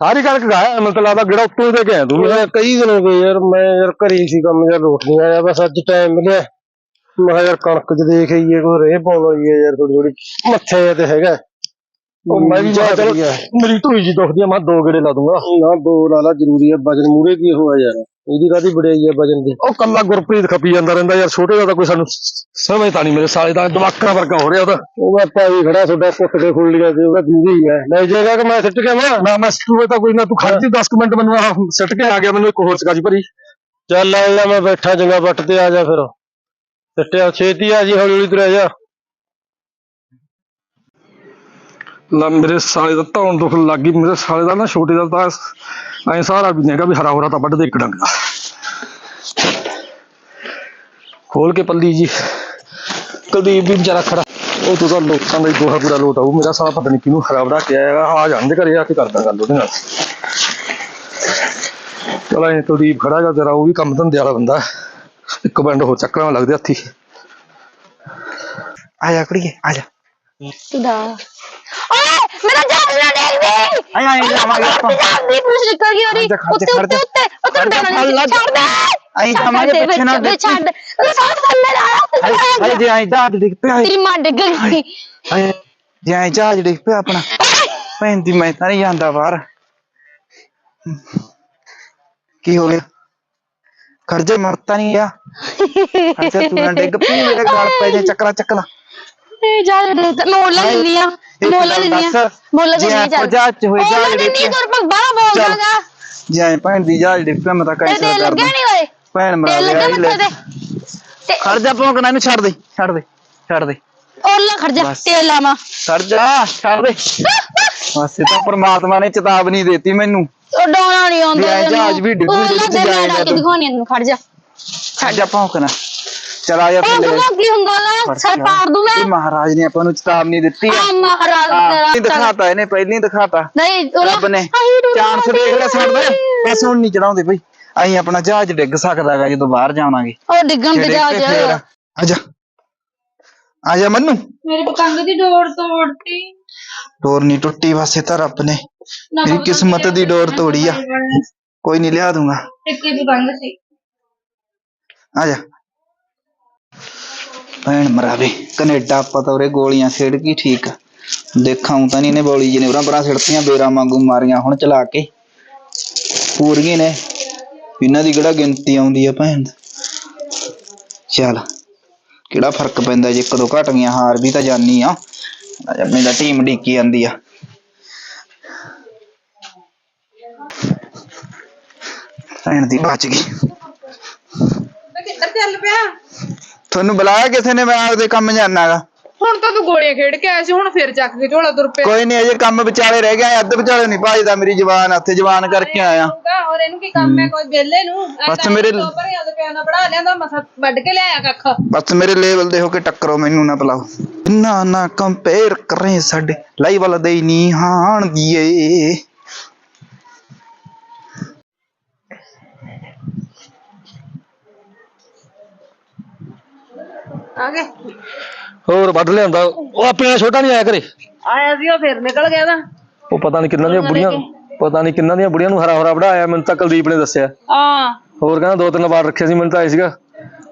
ਸਾਰੀ ਕਣਕ ਗਾਇਆ ਮੈਨੂੰ ਤਾਂ ਲੱਗਦਾ ਗਿੜਾ ਉੱਤੋਂ ਦੇ ਕੇ ਆਇਆ ਤੂੰ ਯਾਰ ਕਈ ਦਿਨ ਹੋ ਗਏ ਯਾਰ ਮੈਂ ਯਾਰ ਘਰੇ ਹੀ ਸੀ ਕੰਮ ਯਾਰ ਰੋਟ ਨਹੀਂ ਆਇਆ ਬਸ ਅੱਜ ਟਾਈਮ ਮਿਲਿਆ ਮੈਂ ਯਾਰ ਕਣਕ ਚ ਦੇਖ ਆਈਏ ਕੋਈ ਰੇਹ ਪਾਉਣ ਵਾਲੀ ਹੈ ਯਾਰ ਥੋੜੀ ਥੋੜੀ ਮੱਥੇ ਤੇ ਹੈਗਾ। ਉਹ ਮੈਂ ਵੀ ਜਾ ਚਲੋ ਮੇਰੀ ਧੂਈ ਜੀ ਦੁਖਦੀ ਆ ਮੈਂ ਦੋ ਗੇੜੇ ਲਾ ਦੂੰਗਾ। ਨਾ ਦੋ ਲਾ ਲਾ ਜ਼ਰੂਰੀ ਆ ਵਜਨ ਮੂਰੇ ਕੀ ਹੋਇਆ ਯਾਰ। ਇਹਦੀ ਕਾਦੀ ਵਡਿਆਈ ਆ ਵਜਨ ਦੀ? ਉਹ ਕੱਲਾ ਗੁਰਪ੍ਰੀਤ ਖਪੀ ਜਾਂਦਾ ਰਹਿੰਦਾ ਯਾਰ ਛੋਟੇ ਦਾ ਤਾਂ ਕੋਈ ਸਾਨੂੰ ਸਮਝ ਤਾਂ ਨਹੀਂ ਮੇਰੇ ਸਾਲੇ ਦਾ ਦਿਮਾਗਾ ਵਰਗਾ ਹੋ ਰਿਹਾ ਉਹਦਾ। ਉਹ ਮੈਂ ਭਾਈ ਖੜਾ ਤੁਹਾਡਾ ਕੁੱਟ ਕੇ ਖੁੱਲ ਲਿਆ ਤੇ ਉਹਦਾ ਜਿੰਦੀ ਹੀ ਲੈ ਜਾਏਗਾ ਕਿ ਮੈਂ ਸਿੱਟ ਕੇ ਆਵਾਂ? ਨਾ ਮੈਂ ਸਿੱਟੂਗਾ ਤਾਂ ਕੋਈ ਨਾ ਤੂੰ ਖੜ੍ਹ ਜੀ 10 ਮਿੰਟ ਮੈਨੂੰ ਸਿੱਟ ਕੇ ਆ ਗਿਆ ਮੈਨੂੰ ਇੱਕ ਹੋਰ ਸਕਾਜੀ ਭਰੀ ਚੱਲ ਆ ਜਾ ਮੈਂ ਬੈਠਾ ਚੰਗਾ ਵੱਟ ਤੇ ਆ ਜਾ ਫਿਰ। ਸਿੱਟਿਆ, ਛੇਤੀ ਆ ਜੀ, ਹੌਲੀ ਹੌਲੀ ਤੁਰਿਆ ਜਾ। ਨਾ ਮੇਰੇ ਸਾਲੇ ਦਾ ਧੌਣ ਦੁਖ ਲੱਗ ਗਈ, ਮੇਰੇ ਸਾਲੇ ਦਾ ਨਾ ਛੋਟੇ ਦਾ ਤਾਂ ਐ ਸਾਰਾ ਵੀ ਨਹੀਂਗਾ ਵੀ ਹਰਾ ਹੋਰਾ ਤਾਂ ਵੱਢ ਦੇ ਇੱਕ ਡੰਗ ਦਾ। ਖੋਲ ਕੇ ਪੱਲੀ ਜੀ। ਕੁਲਦੀਪ ਵੀ ਵਿਚਾਰਾ ਖੜਾ। ਉਹ ਤੋਂ ਤਾਂ ਲੋਕਾਂ ਦਾ ਹੀ ਦੋਹਾ ਪੂਰਾ ਲੋਟ ਆਊ, ਮੇਰਾ ਸਾਲਾ ਪਤਾ ਨਹੀਂ ਕਿਹਨੂੰ ਖਰਾ ਬੜਾ ਕੇ ਆਏਗਾ ਆ ਜਾਂਦੇ ਘਰੇ ਆ ਕੇ ਕਰਦਾ ਗੱਲ ਉਹਦੇ ਨਾਲ। ਚਲਾ ਇਹ ਕੁਲਦੀਪ ਖੜਾ ਗਾ ਜਰਾ ਉਹ ਵੀ ਕੰਮ ਧੰਦੇ ਵਾਲਾ ਬੰਦਾ। ਇੱਕ ਬੰਡ ਹੋ ਚੱਕਰਾਂ ਲੱਗਦੇ ਹੱਥੀ। ਆ ਜਾ ਕੁੜੀਏ ਆ ਜਾ। ਕਿਦਾ ਓਏ ਮੇਰਾ ਜਹਾਜ਼ ਨਾ ਡੇਗ ਦੇ ਆਏ ਆਏ ਜਾਵਾਂਗੇ ਆਪਾਂ। ਜਹਾਜ਼ ਦੀ ਪੁਲਿਸ ਨਿਕਲ ਗਈ ਜਾ, ਉੱਤੇ ਉੱਤੇ ਉੱਤੇ ਉੱਤੇ ਡਾਣਾ। ਛੱਡ ਦੇ। ਆਈ ਜਾਵਾਂਗੇ ਦੇ, ਪਿੱਛੇ ਨਾ ਦੇਖੀ। ਛੱਡ ਸਾਹ ਥੱਲੇ ਲਾ ਆਏ ਜੇ ਆਏ ਜਹਾਜ਼ ਡਿੱਗ ਪਿਆ। ਤੇਰੀ ਮਾਂ ਡਿੱਗ ਗਈ। ਆਏ ਜੇ ਆਏ ਜਹਾਜ਼ ਡਿੱਗ ਪਿਆ ਆਪਣਾ। ਭੈਣ ਦੀ ਮੈਂ ਤਾਂ ਨਹੀਂ ਜਾਂਦਾ ਬਾਹਰ। ਕੀ ਹੋ ਗਿਆ? ਖਰਜੇ ਮਰਤਾ ਨਹੀਂ ਗਿਆ। ਅੱਛਾ ਤੂੰ ਨਾ ਡਿੱਗ ਪਈ ਮੇਰੇ ਗਾਲ ਪੈ ਜਾ ਚੱਕਰਾ ਚੱਕਲਾ। ਇਹ ਮੈਂ ਮੋਲਾ ਲੈਣੀ ਆ ਮੋਲਾ ਲੈਣੀ ਆ। ਮੋਲਾ ਜੇ ਲੈਣੀ ਆ ਆਪਾਂ ਜਹਾਜ਼ ਚ ਹੋਏ ਜਹਾਜ਼ ਡਿੱਗ ਨਹੀਂ ਤੁਰ ਪਾ ਬਾਹਰ ਬੋਲਦਾਗਾ ਜੇ ਆਏ ਭੈਣ ਦੀ ਜਹਾਜ਼ ਡਿੱਗ ਪਿਆ ਮੈਂ ਤਾਂ ਕੈਂਸਲ ਤੇ ਕਰਦਾ। ਨਹੀਂ ਓਏ। ਭੈਣ ਮਰਾ ਤੇ ਲਿਆ ਲੱਗਿਆ ਹੀ ਲੈ। ਮੱਥੇ ਤੇ। ਤੇ ਖੜ ਜਾ ਭੌਂਕਣਾ ਇਹਨੂੰ ਛੱਡ ਦੇ ਛੱਡ ਦੇ ਛੱਡ ਦੇ। ਔਲਾ ਖੜ ਜਾ ਬਸ। ਤੇਲ ਲਾਵਾਂ। ਖੜ ਜਾ ਛੱਡ ਦੇ। (laughs) ਬਸ ਇਹ ਤਾਂ ਪ੍ਰਮਾਤਮਾ ਨੇ ਚੇਤਾਵਨੀ ਦਿੱਤੀ ਮੈਨੂੰ। ਉਹ ਡੋਣਾ ਨਹੀਂ ਆਉਂਦਾ ਵੀ ਇਹ ਜਹਾਜ਼ ਵੀ ਡਿੱਗੂ ਉਹ ਜਿਹਦੇ ਲੱਗੇ ਚ ਮੈਂ ਜਾਏਗਾ ਡਾਕੇ ਤੂੰ। ਦਿਖਾਉਣੀ ਆ ਤੈਨੂੰ ਖੜ ਜਾ। ਛੱਡ ਜਾ ਭੌਂਕਣਾ ਚਲ ਆ ਜਾ ਉਹ ਥੱਲੇ। ਕਦੋਂ ਕੀ ਹੁੰਦਾ ਨਾ ਫੜ ਸਰ ਜਾ। ਪਾੜ ਦੂੰ ਮੈਂ। ਇਹ ਮਹਾਰਾਜ ਨੇ ਆਪਾਂ ਨੂੰ ਚੇਤਾਵਨੀ ਦਿੱਤੀ ਆ। ਆ ਮਹਾਰਾਜ ਨਹੀਂ ਤੇਰਾ ਦਿਖਾਤਾ ਇਹਨੇ ਪਹਿਲਾਂ ਹੀ ਦਿਖਾਤਾ। ਨਹੀਂ ਉਹ ਰੱਬ ਨੇ। ਚਾਂਸ ਦੇਖ ਲਿਆ ਛੱਡ ਦੇ ਬਸ ਹੁਣ ਨਹੀਂ ਚੜਾਉਂਦੇ ਬਈ। ਅਸੀਂ ਆਪਣਾ ਜਹਾਜ਼ ਡਿੱਗ ਸਕਦਾ ਹੈਗਾ ਜਦੋਂ ਬਾਹਰ ਜਾਵਾਂਗੇ। ਉਹ ਡਿੱਗਣ ਤੇ ਜਾ ਜਿਹੜੇ ਫੇਰ ਜਾ ਆ। ਜਾ। ਆ ਜਾ ਮੰਨੂ। ਮੇਰੇ ਪਤੰਗ ਦੀ ਡੋਰ ਤੋੜਤੀ। ਡੋਰ ਨਹੀਂ ਟੁੱਟੀ ਬਸ ਇਹ ਤਾਂ ਰੱਬ ਨੇ। ਮੇਰੀ ਕਿਸਮਤ ਦੀ ਡੋਰ ਤੋੜੀ ਆ। ਕੋਈ ਨਹੀਂ ਲਿਆ ਦੂੰਗਾ। ਟਿੱਕੀ ਪਤੰਗ ਸੀ। ਆ ਜਾ। ਭੈਣ ਮਰਾਵੇ ਕੈਨੇਡਾ ਉਰੇ ਗੋਲੀਆਂ ਕੇ ਹੀ ਠੀਕ ਦੇਖਾਂ ਤਾਂ ਨਹੀਂ ਨੇ ਬੋਲੀ ਜਿਹਨੇ ਉਰਾਂ ਪਰਾਂ ਸਿੜਤੀਆਂ ਬੇਰਾਂ ਵਾਂਗੂ ਮਾਰੀਆਂ ਹੁਣ ਚਲਾ ਕੇ। ਪੂਰੀਆਂ ਨੇ। ਇਹਨਾਂ ਦੀ ਕਿਹੜਾ ਗਿਣਤੀ ਆਉਂਦੀ ਆ ਭੈਣ? ਦਾ। ਚੱਲ ਕਿਹੜਾ ਫ਼ਰਕ ਪੈਂਦਾ ਜੇ ਕਦੋਂ ਘਟ ਗਈਆਂ ਹਾਰ ਵੀ ਤਾਂ ਜਾਨੀ ਆ। ਆਪਣੀ ਤਾਂ ਟੀਮ ਢੀਕੀ ਜਾਂਦੀ ਆ। ਭੈਣ ਦੀ ਬਚ ਗਈ। ਕਿੱਧਰ ਚੱਲ ਪਿਆ? ਤੁਹਾਨੂੰ ਬੁਲਾਇਆ ਕਿਸੇ ਨੇ ਮੈਂ ਆਪਦੇ ਕੰਮ ਜਾਣਾਗਾ ਹੁਣ ਤਾਂ ਤੂੰ ਗੋਲੀਆਂ ਖੇਡ ਕੇ ਆਇਆ ਸੀ ਹੁਣ ਫਿਰ ਚੱਕ ਕੇ ਝੋਲਾ ਤੁਰ ਪਿਆ। ਕੋਈ ਨਹੀਂ ਅਜੇ ਕੰਮ ਵਿਚਾਲੇ ਰਹਿ ਗਿਆ ਅੱਧ ਵਿਚਾਲੇ ਨਹੀਂ ਭਾਜਦਾ ਮੇਰੀ ਜ਼ਬਾਨ ਹੱਥੇ ਜ਼ਬਾਨ ਕਰਕੇ ਆਇਆ। ਆਊਗਾ ਹੋਰ ਇਹਨੂੰ ਕੀ ਕੰਮ ਹੈ ਕੋਈ ਵਿਹਲੇ ਨੂੰ? ਬਸ ਮੇਰੇ- ਪਰ ਯਾਦ ਪਿਆ ਨਾ ਬੜਾ ਲਿਆਂਦਾ ਮਸਾ ਵੱਢ ਕੇ ਲਿਆਇਆ ਕੱਖ। ਬਸ ਮੇਰੇ ਲੈਵਲ ਦੇ ਹੋ ਕੇ ਟੱਕਰੋ ਮੈਨੂੰ ਨਾ ਬੁਲਾਓ। ਇੰਨਾ ਨਾ ਕੰਪੇਅਰ ਕਰੇ ਸਾਡੇ ਲਾਈ ਵਾਲਾ ਦੇ ਨਹੀਂ ਹਾਣ ਦੀਏ ਹੋਰ ਵੱਢ ਲਿਆਂਦਾ। ਉਹ ਆਪਣੇ ਨਾਲ ਛੋਟਾ ਨਹੀਂ ਆਇਆ ਘਰੇ? ਆਇਆ ਸੀ ਉਹ ਫਿਰ ਨਿਕਲ ਗਿਆ ਨਾ ਉਹ ਪਤਾ ਨਹੀਂ ਕਿੰਨਾਂ ਦੀਆਂ ਬੁੜੀਆਂ ਪਤਾ ਨਹੀਂ ਕਿੰਨਾਂ ਦੀਆਂ ਬੁੜੀਆਂ ਨੂੰ ਹਰਾ ਹਰਾ ਵੜਾਇਆ ਮੈਨੂੰ ਤਾਂ ਕੁਲਦੀਪ ਨੇ ਦੱਸਿਆ। ਹਾਂ। ਹੋਰ ਕਹਿੰਦਾ ਦੋ ਤਿੰਨ ਵਾਰ ਰੱਖਿਆ ਸੀ ਮੈਨੂੰ ਤਾਂ ਆਏ ਸੀਗਾ।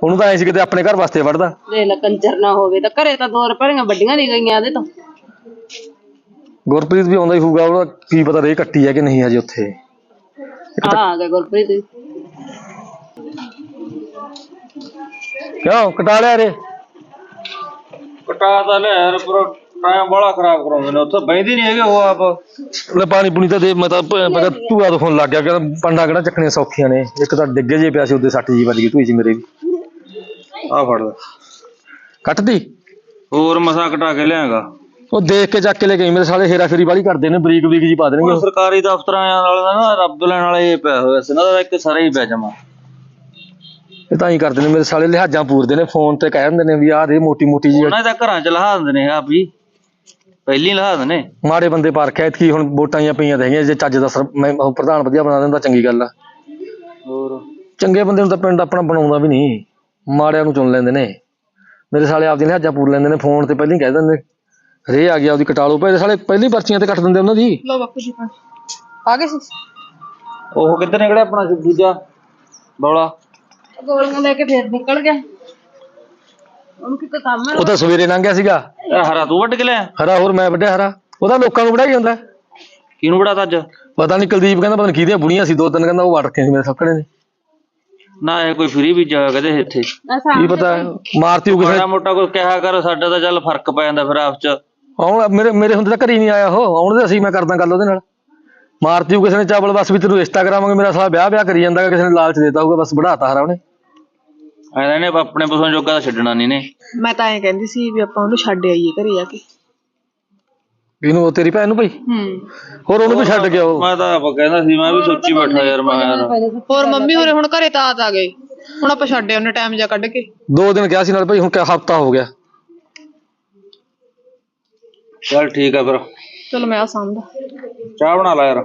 ਉਹਨੂੰ ਤਾਂ ਆਏ ਸੀ ਕਿਤੇ ਆਪਣੇ ਘਰ ਵਾਸਤੇ ਵੜਦਾ ਲੈ ਕੰਜਰ ਨਾ ਹੋਵੇ ਤਾਂ ਘਰੇ ਤਾਂ ਦੋ ਰੁਪਈਆਂ ਵੱਡੀਆਂ ਨਹੀਂ ਗਈਆਂ ਇਹਦੇ ਤੋਂ। ਗੁਰਪ੍ਰੀਤ ਵੀ ਆਉਂਦਾ ਹੀ ਹੋਊਗਾ ਉਹਦਾ ਕੀ ਪਤਾ ਰੇ ਕੱਟੀ ਹੈ ਕਿ ਨਹੀਂ ਹਜੇ ਉੱਥੇ। ਆ ਆ ਗਿਆ ਗੁਰਪ੍ਰੀਤ। ਕਿਉਂ ਕਟਾ ਲਿਆ ਰੇ? ਕਟਾ ਤਾਂ ਲੈ ਯਾਰ ਪਰ ਟਾਈਮ ਬੜਾ ਖਰਾਬ ਕਰਾਉਂਦੇ ਨੇ ਉੱਥੇ ਬੈਂਦੀ ਨਹੀਂ ਹੈਗੇ ਉਹ ਆਪ। ਲੈ ਪਾਣੀ ਪੂਣੀ ਤਾਂ ਦੇ ਮੈਂ ਤਾਂ ਭ- ਮੈਂ ਤਾਂ ਧੂਆ ਦਿਖਾਉਣ ਲੱਗ ਗਿਆ ਕਹਿੰਦਾ ਪੰਡਾ ਕਿਹੜਾ ਚੱਕਣੀਆਂ ਸੌਖੀਆਂ ਨੇ ਇੱਕ ਤਾਂ ਡਿੱਗੇ ਜੇ ਪਿਆ ਸੀ ਉਹਦੇ ਸੱਟ ਜੀ ਵੱਜ ਗਈ ਧੂਈ ਚ ਮੇਰੇ ਵੀ। ਆ ਫੜ ਲੈ। ਕੱਟਦੀ? ਹੋਰ ਮਸਾ ਕਟਾ ਕੇ ਲਿਆਂਗਾ। ਉਹ ਦੇਖ ਕੇ ਚੱਕ ਕੇ ਲੈ ਗਈ ਮੇਰੇ ਸਾਲੇ ਹੇਰਾ ਫੇਰੀ ਵਾਲੀ ਕਰਦੇ ਨੇ ਬਰੀਕ ਬਰੀਕ ਜੀ ਪਾ ਦੇਣਗੇ ਹੁਣ ਉਹ। ਸਰਕਾਰੀ ਦਫ਼ਤਰਾਂ ਨਾਲ ਨਾ ਰੱਬ ਲੈਣ ਵਾਲੇ ਇਹ ਪਿਆ ਹੋਇਆ ਸੀ ਨਾ ਇੱਕ ਸਾਰਾ ਹੀ ਪੈ ਜਮਾ। ਇਹ ਤਾਂ ਹੀ ਕਰਦੇ ਨੇ ਮੇਰੇ ਸਾਲੇ ਲਿਹਾਜ਼ਾਂ ਪੂਰਦੇ ਨੇ ਫੋਨ ਤੇ ਕਹਿ ਦਿੰਦੇ ਨੇ ਵੀ ਆਹ ਦੇ ਮੋਟੀ ਮੋਟੀ ਜੀ ਉਹਨਾਂ ਦੇ ਘਰਾਂ ਚ ਲਹਾ ਦਿੰਦੇ ਨੇ ਆਪ ਹੀ ਪਹਿਲੀ ਲਹਾ ਦਿੰਦੇ ਨੇ। ਮਾੜੇ ਬੰਦੇ ਪਾ ਰੱਖਿਆ ਇਤਕੀ ਹੁਣ ਵੋਟਾਂ ਹੀ ਪਈਆਂ ਤੇ ਹੈਗੀਆਂ ਜੇ ਚੱਜ ਦਾ ਸਰ- ਮੈਂ ਉਹ ਪ੍ਰਧਾਨ ਵਧੀਆ ਬਣਾ ਦਿੰਦਾ ਚੰਗੀ ਗੱਲ ਆ। ਹੋਰ? ਚੰਗੇ ਬੰਦੇ ਨੂੰ ਤਾਂ ਪਿੰਡ ਆਪਣਾ ਬਣਾਉਂਦਾ ਵੀ ਨਹੀਂ ਮਾੜਿਆਂ ਨੂੰ ਚੁਣ ਲੈਂਦੇ ਨੇ। ਮੇਰੇ ਸਾਲੇ ਆਪਦੀਆਂ ਲਿਹਾਜ਼ਾਂ ਪੂਰ ਲੈਂਦੇ ਨੇ ਫੋਨ ਤੇ ਪਹਿਲਾਂ ਹੀ ਕਹਿ ਦਿੰਦੇ। ਰੇ ਆ ਗਿਆ ਉਹਦੀ ਕਟਾ ਲਓ ਭਾਈ ਸਾਲੇ ਪਹਿਲੀ ਪਰਚੀਆਂ ਤੇ ਕੱਟ ਦਿੰਦੇ ਉਹਨਾਂ ਦੀ। ਲੋ ਬਾਪੂ ਜੀ ਪਾਣੀ। ਆ ਗਏ ਸੀ। ਉਹ ਕਿੱਧਰ ਨਿਕਲਿਆ ਆਪਣਾ ਦੂਜਾ ਬੌਲਾ। ਗੋਲੀਆਂ ਲੈ ਕੇ ਫਿਰ ਨਿਕਲ ਗਿਆ। ਉਹਨੂੰ ਕੀ ਕੋਈ ਕੰਮ ਹੈ? ਉਹ ਤਾਂ ਸਵੇਰੇ ਲੰਘ ਗਿਆ ਸੀਗਾ। ਇਹ ਹਰਾ ਤੂੰ ਵੱਢ ਕੇ ਲਿਆ ਹਰਾ ਹੋਰ ਮੈਂ ਵੱਡਿਆ ਹਰਾ। ਉਹਦਾ ਲੋਕਾਂ ਨੂੰ ਵੜਾਈ ਜਾਂਦਾ। ਕਿਹਨੂੰ ਵੜਾਤਾ ਅੱਜ? ਪਤਾ ਨਹੀਂ ਕੁਲਦੀਪ ਕਹਿੰਦਾ ਪਤਾ ਨਹੀਂ ਕਿਹਦੀਆਂ ਬੁੜੀਆਂ ਸੀ ਦੋ ਤਿੰਨ ਕਹਿੰਦਾ ਉਹ ਵੜ ਰੱਖੀਆਂ ਸੀ ਮੇਰੇ ਸੱਕੜੇ ਨੇ। ਨਾ ਇਹ ਕੋਈ ਫਰੀ ਵੀ ਜਾ ਕਹਦੇ ਇੱਥੇ। ਕੀ ਪਤਾ ਮਾਰਤੀ ਉਹ ਕਿਸੇ ਮਾੜਾ ਮੋਟਾ ਕੋਈ ਕਿਹਾ ਕਰ ਸਾਡਾ ਤਾਂ ਚੱਲ ਫ਼ਰਕ ਪੈ ਜਾਂਦਾ ਫਿਰ ਆਪਸ ਚ। ਆਉਣ ਮੇਰੇ ਮੇਰੇ ਹੁੰਦੇ ਤਾਂ ਘਰੇ ਹੀ ਨਹੀਂ ਆਇਆ ਉਹ। ਆਉਣ ਦੇ ਅਸੀਂ ਮੈਂ ਕਰਦਾ ਗੱਲ ਉਹਦੇ ਨਾਲ। ਮਾਰਤੀ ਉਹ ਕਿਸੇ ਨੇ ਚਾਵਲ ਬਸ ਵੀ ਤੈਨੂੰ ਰਿਸ਼ਤਾ ਕਰਾਵਾਂਗੇ ਮੇਰਾ ਸਾਲਾ ਵਿਆਹ ਵਿਆਹ ਕਰੀ ਜਾਂਦਾ ਗਾ, ਕਿਸੇ ਨੇ ਲਾਲਚ ਦੇਤਾ ਹੋਊਗਾ ਬਸ ਵਧਾਤਾ ਹਰਾ ਉਹਨੇ। ਐਂ ਨੇ ਆਪਣੇ ਪਸੋਂ ਜੋਗਾ ਤਾਂ ਛੱਡਣਾ ਨਹੀਂ ਨੇ। ਮੈਂ ਤਾਂ ਐਂ ਕਹਿੰਦੀ ਸੀ ਵੀ ਆਪਾਂ ਉਹਨੂੰ ਛੱਡ ਆਈਏ ਘਰੇ ਜਾ ਕੇ। ਇਹਨੂੰ ਉਹ ਤੇਰੀ ਭੈਣ ਨੂੰ ਭਾਈ? ਹੂੰ। ਹੋਰ ਉਹਨੂੰ ਵੀ ਛੱਡ ਗਿਆ ਉਹ ਮੈਂ ਤਾਂ ਆਪ ਕਹਿੰਦਾ ਸੀ ਮੈਂ ਵੀ ਸੋਚੀ ਬੈਠਾ ਯਾਰ ਮੈਂ ਯਾਰ ਹੋਰ ਮੰਮੀ ਹੋਰੇ ਹੁਣ ਘਰੇ ਤਾਂ ਆ ਗਏ। ਹੁਣ ਆਪਾਂ ਛੱਡਿਆ ਉਹਨੇ ਟਾਈਮ ਜਾ ਕੱਢ ਕੇ। ਦੋ ਦਿਨ ਗਿਆ ਸੀ ਨਾਲ ਭਾਈ ਹੁਣ ਕਿਆ ਹਫਤਾ ਹੋ ਗਿਆ। ਚੱਲ ਠੀਕ ਆ ਫਿਰ। ਚਲੋ ਮੈਂ ਆ ਸਾਂਭਦਾ। ਚਾਹ ਬਣਾ ਲੈ ਯਾਰ।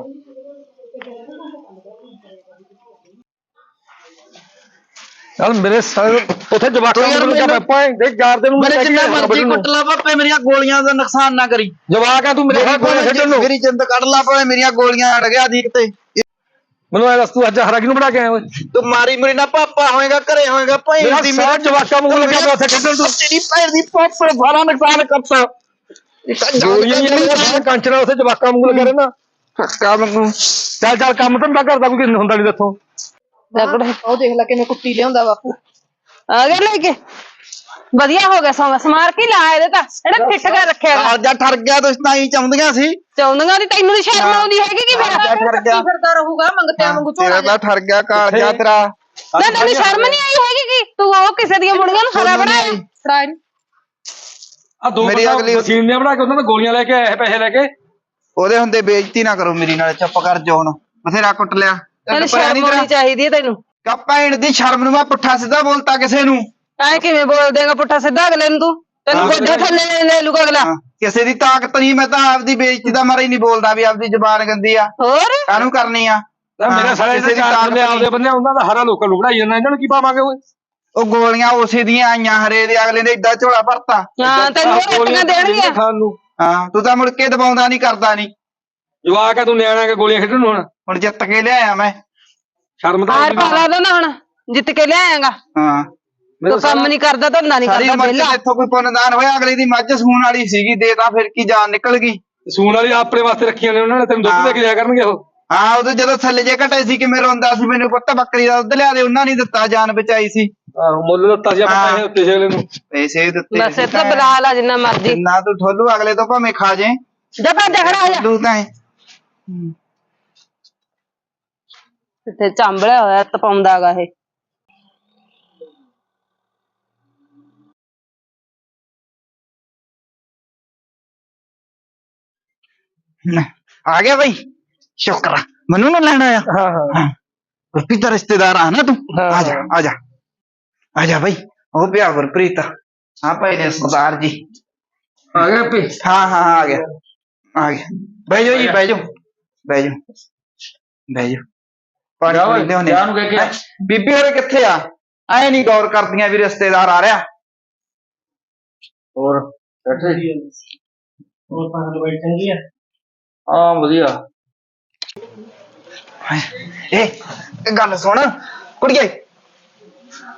ਚੱਲ ਮੇਰੇ ਸਾਰੇ ਉੱਥੇ ਜਵਾਕਾਂ ਤੂੰ ਯਾਰ ਨੂੰ ਮੈਨੂੰ- ਮੈਂ ਪਾਏ ਦੇ ਚਾਰ ਦਿਨ ਨੂੰ ਮੇਰੇ ਮੈਂ ਜਿੰਨਾ ਕਹਿ ਕੇ ਮਰਜ਼ੀ ਕੁੱਟ ਲਾ ਪਾਪੇ ਮੇਰੀਆਂ ਗੋਲੀਆਂ ਦਾ ਨੁਕਸਾਨ ਨਾ ਕਰੀ। ਜਵਾਕ ਆ ਤੂੰ ਮੇਰੇ ਮੇਰੀ ਹੱਥ ਕੋਲ ਖੇਡਣ ਨੂੰ। ਮੇਰੀ ਜਿੰਦ ਕੱਢ ਲਾ ਭਾਵੇਂ ਮੇਰੀਆਂ ਗੋਲੀਆਂ ਅੜ ਗਿਆ ਦੀਕ ਤੇ। ਮੈਨੂੰ ਐ ਦੱਸ ਤੂੰ ਅੱਜ ਹਰਾ ਕਿਹਨੂੰ ਬਣਾ ਕੇ ਆਇਆ ਓਏ? ਤੂੰ ਮਾਰੀ ਮੇਰੀ ਨਾ ਪਾਪਾ ਹੋਏਗਾ ਘਰੇ ਹੋਏਗਾ ਭਾਈ ਮੇਰਾ ਦੀ ਸਾਰਾ ਜਵਾਕਾਂ ਨੂੰ ਲੱਗਿਆ ਮੈਂ ਉੱਥੇ ਖੇਡਣ ਤੂੰ ਤੇਰੀ ਭੈਣ ਦੀ ਪਾਪੜ ਸਾਰਾ ਨੁਕਸਾਨ ਕਰਤਾ। ਗੋਲੀਆਂ ਨਹੀਂ ਕੰਚਣਾ ਉੱਥੇ ਜਵਾਕਾਂ ਵਾਂਗੂ ਲੱਗਾ ਰਹਿਣਾ। ਕੰਮ ਨੂੰ ਚੱਲ ਚੱਲ ਕੰਮ ਧੰਦਾ ਕਰਦਾ ਕੋਈ ਨੂੰ ਹੁੰਦਾ ਨਹੀਂ ਦੱਸੋ ਲੱਗੜੇ ਉਹ ਦੇਖ ਲੈ ਕਿਵੇਂ ਕੁੱਤੀ ਲਿਆਉਂਦਾ ਬਾਪੂ। ਆ ਗਿਆ ਲੈ ਕੇ। ਵਧੀਆ ਹੋ ਗਿਆ ਸਮਾਂ। ਸਮਾਰ ਕੇ ਲਾ ਇਹਦੇ ਤਾਂ? ਇਹੜਾ ਫਿੱਟ ਕਰ ਰੱਖਿਆਗਾ ਕਾਲਜਾ ਠਰ ਗਿਆ ਤੁਸੀਂ ਤਾਂ ਹੀ ਚਾਹੁੰਦੀਆਂ ਸੀ। ਚਾਉਂਦੀਆਂ ਦੀ ਤੈਨੂੰ ਨੀ ਸ਼ਰਮ ਆਉਂਦੀ ਹੈਗੀ ਕਿ ਫਿਰ? ਕਾਲਜਾ ਠਰ ਗਿਆ। ਫਿਰਦਾ ਰਹੂਗਾ ਮੰਗਤਿਆਂ ਵਾਂਗੂ ਝੋਲਾ ਤੇਰਾ ਤਾਂ ਠਰ ਗਿਆ ਕਾਲਜਾ ਤੇਰਾ। ਨਾ ਤੈਨੂੰ ਸ਼ਰਮ ਨਹੀਂ ਆਈ ਹੈਗੀ ਕਿ ਤੂੰ ਉਹ ਕਿਸੇ ਦੀਆਂ ਮੁੰਡੀਆਂ ਨੂੰ ਖਰਾ ਬਣਾਇਆ? ਫੜਾ ਇਹਨੂੰ। ਆ ਦੋ ਮੇਰੀ ਬੰਦਾ ਅਗਲੀ- ਮਸ਼ੀਨ ਨੇ ਬਣਾ ਕੇ ਉਹਨਾਂ ਨੇ ਗੋਲੀਆਂ ਲੈ ਕੇ ਆਏ ਪੈਸੇ ਲੈ ਕੇ। ਉਹਦੇ ਹੁੰਦੇ ਬੇਇੱਜ਼ਤੀ ਨਾ ਕਰੋ ਮੇਰੀ ਨਾਲ ਚੁੱਪ ਕਰ ਜਾ ਹੁਣ। ਬਥੇਰਾ ਕੁੱਟ ਲਿਆ। ਤੈਨੂੰ ਸ਼ਰਮ ਆਉਣੀ ਚਾਹੀਦੀ ਹੈ ਤੈਨੂੰ। ਕਾ ਭੈਣ ਦੀ ਸ਼ਰਮ ਨੂੰ ਮੈਂ ਪੁੱਠਾ ਸਿੱਧਾ ਬੋਲਤਾ ਕਿਸੇ ਨੂੰ। ਐ ਕਿਵੇਂ ਬੋਲ ਦੇਗਾ ਪੁੱਠਾ ਸਿੱਧਾ ਅਗਲੇ ਨੂੰ ਤੂੰ? ਤੈਨੂੰ ਹਾਂ, ਗੋਡੇ ਥੱਲੇ ਲੈ- ਲੈ ਲੂਗਾ ਅਗਲਾ। ਹਾਂ, ਕਿਸੇ ਦੀ ਤਾਕਤ ਨਹੀਂ ਮੈਂ ਤਾਂ ਆਪਦੀ ਬੇਇੱਜ਼ਤੀ ਦਾ ਮਾਰਾ ਹੀ ਨਹੀਂ ਬੋਲਦਾ ਵੀ ਆਪਦੀ ਜ਼ੁਬਾਨ ਗੰਦੀ ਆ। ਹੋਰ? ਕਾਹਨੂੰ ਕਰਨੀ ਆ? ਤਾਂ ਮੇਰੇ ਹਾਂ, ਕਿਸੇ ਦੇ ਚਾਰ ਤਾਕਤ ਬੰਦੇ ਆਪਦੇ ਬੰਦੇ ਉਹਨਾਂ ਦਾ ਹਰਾ ਲੋਕਾਂ ਨੂੰ ਬਣਾਈ ਜਾਂਦਾ ਇਹਨਾਂ ਨੂੰ ਕੀ ਪਾਵਾਂਗੇ ਓਏ? ਉਹ ਗੋਲੀਆਂ ਉਸੇ ਦੀਆਂ ਆਈਆਂ ਹਰੇ ਦੇ ਅਗਲੇ ਨੇ ਏਡਾ ਝੋਲਾ ਭਰਤਾ। ਹਾਂ ਤੈਨੂੰ ਉਹ ਰੋਟੀਆਂ ਦੇਣਗੀਆਂ? ਖਾਣ ਨੂੰ। ਹਾਂ ਤੂੰ ਤਾਂ ਮੁੜ ਕੇ ਦਬਾਉਂਦਾ ਨਹੀਂ ਕਰਦਾ ਨਹੀਂ। ਜਵਾਕ ਆ ਤੂੰ ਨਿਆਣਾ ਕੇ ਗੋਲੀਆਂ ਖੇਡਣ ਨੂੰ ਹੁਣ? ਹੁਣ ਜਿੱਤ ਕੇ ਲਿਆਇਆ ਮੈਂ। ਸ਼ਰਮ ਤਾਂ ਆਰ ਆਉਂਦੀ ਪਾ ਲਾ ਦੋ ਨਾ ਹੁਣ ਜਿੱਤ ਕੇ ਲਿਆਏਗਾ। ਹਾਂ। ਤੂੰ ਕੰਮ ਨਹੀਂ ਕਰਦਾ ਧੰਦਾ ਨਹੀਂ ਸਾਰੀ ਕਰਦਾ ਉਮਰ ਵਿਹਲਾ। ਇੱਥੋਂ ਕੋਈ ਪੁੰਨਦਾਨ ਹੋਇਆ ਅਗਲੇ ਦੀ ਮੱਝ ਸੂਣ ਵਾਲੀ ਸੀਗੀ ਦੇ ਤਾਂ ਫਿਰ ਕੀ ਜਾਨ ਨਿਕਲ ਗਈ। ਸੂਣ ਵਾਲੀ ਆਪਣੇ ਵਾਸਤੇ ਰੱਖੀਆਂ ਨੇ ਉਹਨਾਂ ਨੇ ਤੈਨੂੰ ਦੁੱਧ ਦੇ ਕੇ ਜਾਇਆ ਕਰਨਗੇ ਉਹ। ਹਾਂ ਉਦੋਂ ਜਦੋਂ ਥੱਲੇ ਜੇ ਘਟੇ ਸੀ ਕਿਵੇਂ ਰੋਂਦਾ ਸੀ ਮੈਨੂੰ ਪੁੱਤ ਬੱਕਰੀ ਦਾ ਦੁੱਧ ਲਿਆ ਦੇ ਉਹਨਾਂ ਨੇ ਦਿੱਤਾ ਜਾਨ ਬਚਾਈ ਸੀ। ਆਹੋ ਮੁੱਲ ਦਿੱਤਾ ਸੀ ਆਪਾਂ ਹਾਂ। ਪੈਸੇ ਉੱਤੇ ਅਗਲੇ ਨੂੰ। ਪੈਸੇ ਦਿੱਤੇ ਬਸ ਸੀ ਇੱਥੇ ਬੁਲਾ ਲਾ ਜਿੰਨਾ ਮਰਜ਼ੀ। ਜਿੰਨਾ ਤੂੰ ਠੋਲੂ ਅਗਲੇ ਤੋਂ ਭਾਵੇਂ ਖਾ ਜੇ। ਜਾ ਭੱਜ ਜਾ ਖੜਾ ਹੋ ਜਾ। ਠੋਲੂ ਤਾਂ ਹੈ। ਇੱਥੇ ਚਾਂਬਲਿਆ ਹੋਇਆ ਤਪਾਉਂਦਾਗਾ ਇਹ ਆ ਗਿਆ ਬਈ ਸ਼ੁਕਰ ਆ। ਮੈਨੂੰ ਨਾ ਲੈਣ ਆਇਆ ਹਾਂ ਹਾਂ ਗੁਰਪ੍ਰੀਤ ਦਾ ਰਿਸ਼ਤੇਦਾਰ ਆ ਨਾ ਤੂੰ ਹਾਂ। ਆ ਜਾ ਆ ਜਾ ਆ ਜਾ ਬਈ ਉਹ ਪਿਆ ਗੁਰਪ੍ਰੀਤ ਹਾਂ ਭਾਈ ਨੇ ਸਰਦਾਰ ਜੀ ਆ ਗਿਆ ਪੇ ਹਾਂ ਹਾਂ ਆ ਗਿਆ ਆ ਗਿਆ ਬਹਿ ਜਾਓ ਜੀ ਬਹਿ ਪਾਣੀ ਜਾ ਓਏ, ਪੀਂਦੇ ਹੁੰਦੇ ਜਾ ਨੂੰ ਕਹਿ ਕੇ ਆ। ਹੈਂ? ਬੀਬੀ ਹੋਰੇ ਕਿੱਥੇ ਆ? ਐ ਨਹੀਂ ਗੌਰ ਕਰਦੀਆਂ ਵੀ ਰਿਸ਼ਤੇਦਾਰ ਆ ਰਿਹਾ। ਹੋਰ ਬੈਠੇ? ਹੋਰ ਪਾਣ ਲਵਾਈ ਚੰਗੀ ਆ? ਹਾਂ ਵਧੀਆ। ਏ ਇਹ ਗੱਲ ਸੁਣ ਕੁੜੀਏ।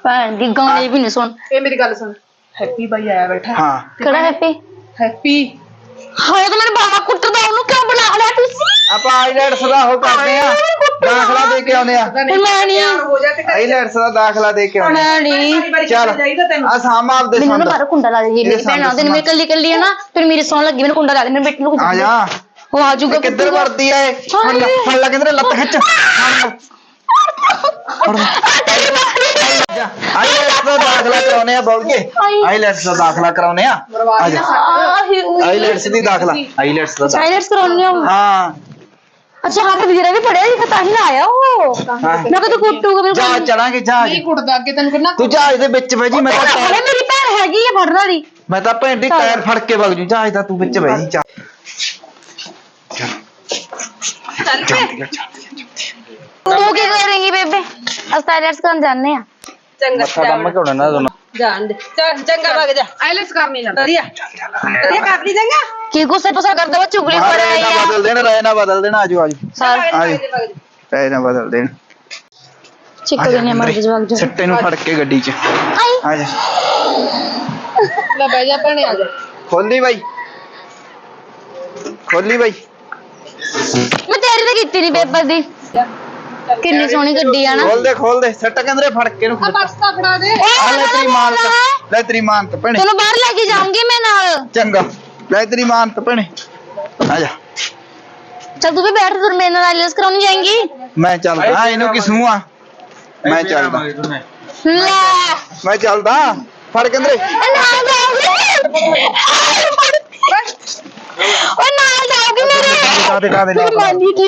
ਭੈਣ ਦੀ ਗਾਣੇ ਵੀ ਨਹੀਂ ਸੁਣ। ਇਹ ਮੇਰੀ ਗੱਲ ਸੁਣ। ਹੈਪੀ ਬਾਈ ਆਇਆ ਬੈਠਾ। ਹਾਂ। ਕਿਹੜਾ ਹੈਪੀ? ਹੈਪੀ। ਹਾਏ ਤਾਂ ਮੇਰੇ ਬਾਬਾ ਕੁੱਟਦਾ ਉਹਨੂੰ ਕਿਉਂ ਬੁਲਾ ਲਿਆ ਤੁਸੀਂ? ਆਪਾਂ ਆਈਲੈਟਸ ਦਾ ਹੋ ਕਰਦੇ ਆ ਦਾਖਲਾ ਦੇ ਕੇ ਆਉਂਦੇ ਆ। ਮੈਂ ਨਹੀਂ। ਹੋ ਜਾ ਤੇ ਆਈਲੈਟਸ ਦਾ ਦਾਖਲਾ ਦੇ ਕੇ ਆਉਂਦੇ ਮੈਂ ਨਹੀਂ। ਚੱਲ ਤੈਨੂੰ? ਆ ਸਾਮ ਆਪਦੇ ਮੈਨੂੰ ਨਾ ਸੰਦ। ਬਾਹਰ ਕੁੰਡਾ ਲਾ ਦੇ ਜੀ ਇਹ ਮੇਰੀ ਭੈਣ ਆਉਂਦੇ ਨੇ ਮੇਰੀ ਕੱਲੀ ਕੱਲੀ ਹੈ ਨਾ ਫਿਰ ਮੇਰੀ ਸੌਣ ਲੱਗੀ ਮੈਨੂੰ ਕੁੰਡਾ ਲਾ ਦੇ ਮੇਰੇ ਬੇਟੇ ਨੂੰ ਆ ਜਾ। ਉਹ ਆ ਜਾਊਗਾ ਇਹ ਕਿੱਧਰ ਵਰਦੀ ਐ ਫੜ ਲੈ ਫੜ ਲੈ ਕਿਧਰੇ ਲੱਤ ਖਿੱਚ। ਆਈਲੈਟਸ ਦਾ ਦਾਖਲਾ ਕਰਾਉਨੇ ਆ ਬੋਲ ਕੇ ਆਈਲੈਟਸ ਦਾ ਦਾਖਲਾ ਕਰਾਉਨੇ ਆ ਆ ਜਾ ਆਈਲੈਟਸ ਦੀ ਦਾਖਲਾ ਆਈਲੈਟਸ ਦਾ ਦਾਖਲਾ। ਸਾਇਲੈਂਸ ਕਰਾਉਣੀ ਆ ਹਾਂ ਅੱਛਾ ਹਾਂ ਤੇ ਵੀਰਾ ਵੀ ਪੜਿਆ ਲਿਖਿਆ ਤਾਂ ਹੀ ਨਾ ਆਇਆ ਉਹ ਮੈਂ ਕਦੋਂ ਕੁੱਟੂਗਾ ਮੈਨੂੰ ਜਾ ਚੜਾਂਗੇ ਜਹਾਜ਼ ਨਹੀਂ ਕੁੱਟਦਾ ਅੱਗੇ ਤੈਨੂੰ ਕਿੰਨਾ ਤੂੰ ਜਹਾਜ਼ ਦੇ ਵਿੱਚ ਬਹਿ ਜੀ ਮੈਂ ਤਾਂ ਹਲੇ ਟਾਇਰ- ਮੇਰੀ ਭੈਣ ਹੈਗੀ ਆ ਫੜਨ ਵਾਲੀ ਮੈਂ ਤਾਂ ਭੈਣ ਦੀ ਟਾਇਰ ਫੜ ਕੇ ਵਗ ਜੂ ਜਹਾਜ਼ ਦਾ ਤੂੰ ਵਿੱਚ ਬਹਿ ਜੀ ਚੱਲ ਤੂੰ ਕੀ ਕਰੇਂਗੀ ਬੇਬੇ? ਅਸੀਂ ਸਾਇਲੈਂਸ ਕਰਨ ਜਾਂਦੇ ਆ ਚੰਗਾ ਮੱਥਾ ਕੰਮ ਘੋੜਾ ਨਾ ਦੋਨਾਂ ਜਾਣ ਦੇ। ਚੱਲ ਚੰਗਾ ਵਗ ਜਾ। ਆਈਲੈਟਸ ਕਰਨੀ ਜਾਂਦਾ ਵਧੀਆ। ਵਧੀਆ ਕਰ ਲਈ ਚੰਗਾ। ਕੀ ਗੁੱਸੇ ਪਸਾ ਕਰਦਾ ਵਾ? ਚੁਗਲੀ ਰਹੀ ਨਾ ਆ। ਬਦਲ ਦੇਣ ਰਾਏ ਨਾ ਬਦਲ ਦੇਣ ਆਜੋ ਆਜੋ। ਸਰ ਆਜੋ। ਰਾਏ ਨਾ ਬਦਲ ਦੇਣ। ਚਿੱਕ ਗਏ ਨੇ ਮਰ ਜਵਾਗ ਜੋ ਸੱਟੇ ਨੂੰ ਫੜ ਕੇ ਗੱਡੀ 'ਚ। ਆਈ। ਆ ਜਾ ਲੈ ਬਹਿ ਜਾ ਭੈਣੇ। ਆ ਜਾ ਖੋਲੀ ਬਾਈ। ਖੋਲੀ ਬਾਈ। ਮੈਂ ਤੇਰੀ ਤਾਂ ਕੀਤੀ ਨਹੀਂ ਪੇਪਰ ਦੀ। ਕਿੰਨੀ ਸੋਹਣੀ ਗੱਡੀ ਆ ਨਾ। ਖੋਲ ਦੇ ਖੋਲ ਦੇ ਸੱਟ ਕਹਿੰਦੇ ਫੜ ਕੇ ਨੂੰ ਆ ਬਸ ਤਾਂ ਫੜਾ ਦੇ। ਆ ਲੈ ਤੇਰੀ ਮਾਨਤ ਲੈ ਤੇਰੀ ਮਾਨਤ ਭੈਣੇ। ਤੈਨੂੰ ਬਾਹਰ ਲੈ ਕੇ ਜਾਊਂਗੀ ਮੈਂ ਨਾਲ। ਚੰਗਾ। ਲੈ ਤੇਰੀ ਮਾਨਤ ਭੈਣੇ। ਆ ਜਾ। ਚੱਲ ਤੂੰ ਵੀ ਬੈਠ ਤੂੰ ਮੇਰੇ ਨਾਲ ਆਈਲੈਂਸ ਕਰਾਉਣ ਜਾਏਂਗੀ? ਮੈਂ ਚੱਲਦਾ। ਆ ਇਹਨੂੰ ਕਿਸੂ ਆ? ਮੈਂ ਚੱਲਦਾ। ਲੈ। ਮੈਂ ਚੱਲਦਾ। ਫੜ ਜਾਊਂਗੀ। ਓ ਨਾਲ ਜਾਊਂਗੀ ਮੇਰੇ। ਕਾਦੇ ਕਾਦੇ ਮੇਰੀ ਮਾਨੀ ਦੀ